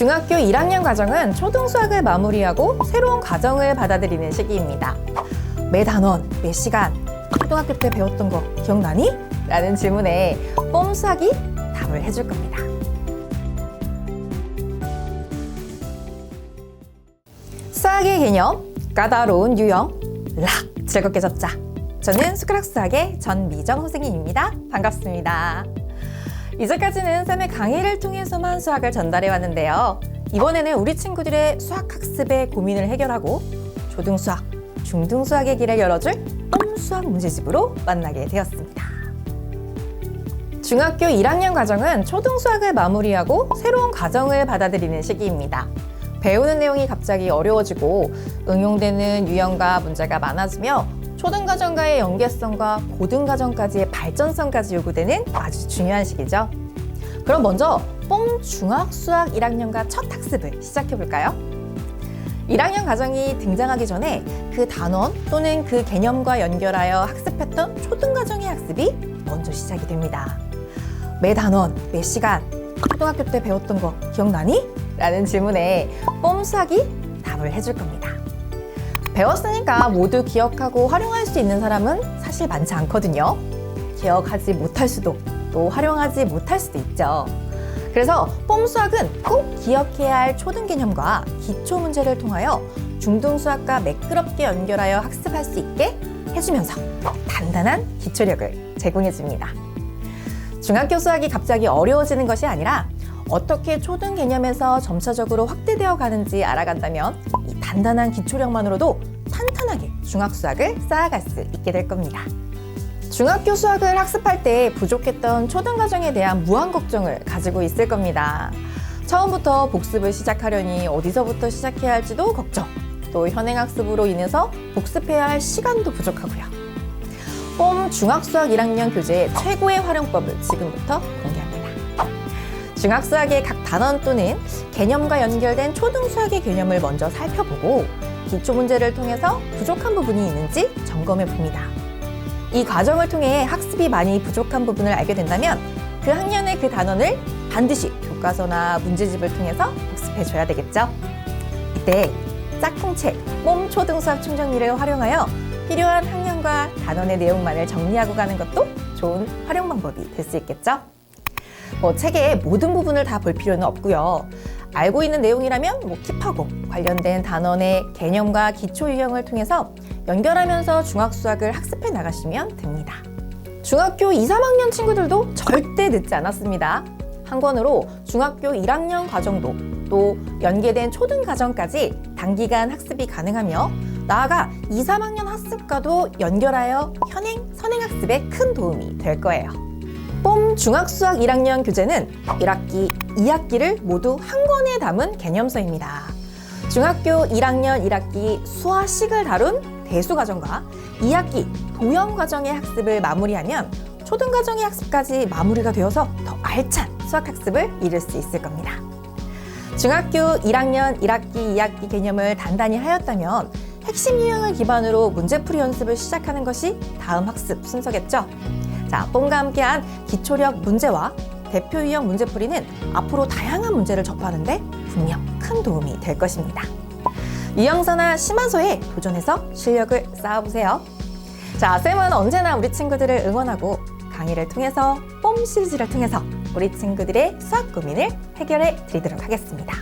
중학교 1학년 과정은 초등 수학을 마무리하고 새로운 과정을 받아들이는 시기입니다. 매 단원, 매 시간, 초등학교 때 배웠던 거 기억나니? 라는 질문에 뽐 수학이 답을 해줄 겁니다. 수학의 개념, 까다로운 유형, 락, 즐겁게 잡자. 저는 숟가락 수학의 전미정 선생님입니다. 반갑습니다. 이제까지는 쌤의 강의를 통해서만 수학을 전달해 왔는데요. 이번에는 우리 친구들의 수학 학습의 고민을 해결하고 초등 수학, 중등 수학의 길을 열어줄 뻔 수학 문제집으로 만나게 되었습니다. 중학교 1학년 과정은 초등 수학을 마무리하고 새로운 과정을 받아들이는 시기입니다. 배우는 내용이 갑자기 어려워지고 응용되는 유형과 문제가 많아지며 초등과정과의 연계성과 고등과정까지의 발전성까지 요구되는 아주 중요한 시기죠. 그럼 먼저 뽕 중학 수학 1학년과 첫 학습을 시작해 볼까요? 1학년 과정이 등장하기 전에 그 단원 또는 그 개념과 연결하여 학습했던 초등과정의 학습이 먼저 시작이 됩니다. 매 단원, 매 시간, 초등학교 때 배웠던 거 기억나니? 라는 질문에 뽐 수학이 답을 해줄 겁니다. 배웠으니까 모두 기억하고 활용할 수 있는 사람은 사실 많지 않거든요. 기억하지 못할 수도 또 활용하지 못할 수도 있죠. 그래서 뽐 수학은 꼭 기억해야 할 초등 개념과 기초 문제를 통하여 중등 수학과 매끄럽게 연결하여 학습할 수 있게 해주면서 단단한 기초력을 제공해 줍니다. 중학교 수학이 갑자기 어려워지는 것이 아니라 어떻게 초등 개념에서 점차적으로 확대되어 가는지 알아간다면 이 단단한 기초력만으로도 탄탄하게 중학 수학을 쌓아갈 수 있게 될 겁니다. 중학교 수학을 학습할 때 부족했던 초등 과정에 대한 무한 걱정을 가지고 있을 겁니다. 처음부터 복습을 시작하려니 어디서부터 시작해야 할지도 걱정. 또 현행학습으로 인해서 복습해야 할 시간도 부족하고요. 뽐 중학수학 1학년 교재의 최고의 활용법을 지금부터 공개합니다. 중학수학의 각 단원 또는 개념과 연결된 초등수학의 개념을 먼저 살펴보고 기초 문제를 통해서 부족한 부분이 있는지 점검해 봅니다. 이 과정을 통해 학습이 많이 부족한 부분을 알게 된다면 그 학년의 그 단원을 반드시 교과서나 문제집을 통해서 복습해 줘야 되겠죠. 이때 짝꿍책 뽐 초등수학 충전기를 활용하여 필요한 학년과 단원의 내용만을 정리하고 가는 것도 좋은 활용 방법이 될 수 있겠죠. 뭐 책의 모든 부분을 다 볼 필요는 없고요. 알고 있는 내용이라면 뭐 킵하고 관련된 단원의 개념과 기초 유형을 통해서 연결하면서 중학 수학을 학습해 나가시면 됩니다. 중학교 2, 3학년 친구들도 절대 늦지 않았습니다. 한 권으로 중학교 1학년 과정도 또 연계된 초등 과정까지 단기간 학습이 가능하며 나아가 2, 3학년 학습과도 연결하여 현행, 선행 학습에 큰 도움이 될 거예요. 뽐 중학수학 1학년 교재는 1학기, 2학기를 모두 한 권에 담은 개념서입니다. 중학교 1학년 1학기 수화식을 다룬 대수과정과 2학기 도형과정의 학습을 마무리하면 초등과정의 학습까지 마무리가 되어서 더 알찬 수학학습을 이룰 수 있을 겁니다. 중학교 1학년 1학기, 2학기 개념을 단단히 하였다면 핵심 유형을 기반으로 문제풀이 연습을 시작하는 것이 다음 학습 순서겠죠. 자, 뽕과 함께한 기초력 문제와 대표 유형 문제풀이는 앞으로 다양한 문제를 접하는데 분명 큰 도움이 될 것입니다. 유형서나 심화서에 도전해서 실력을 쌓아보세요. 자, 쌤은 언제나 우리 친구들을 응원하고 강의를 통해서 뽐 시리즈를 통해서 우리 친구들의 수학 고민을 해결해 드리도록 하겠습니다.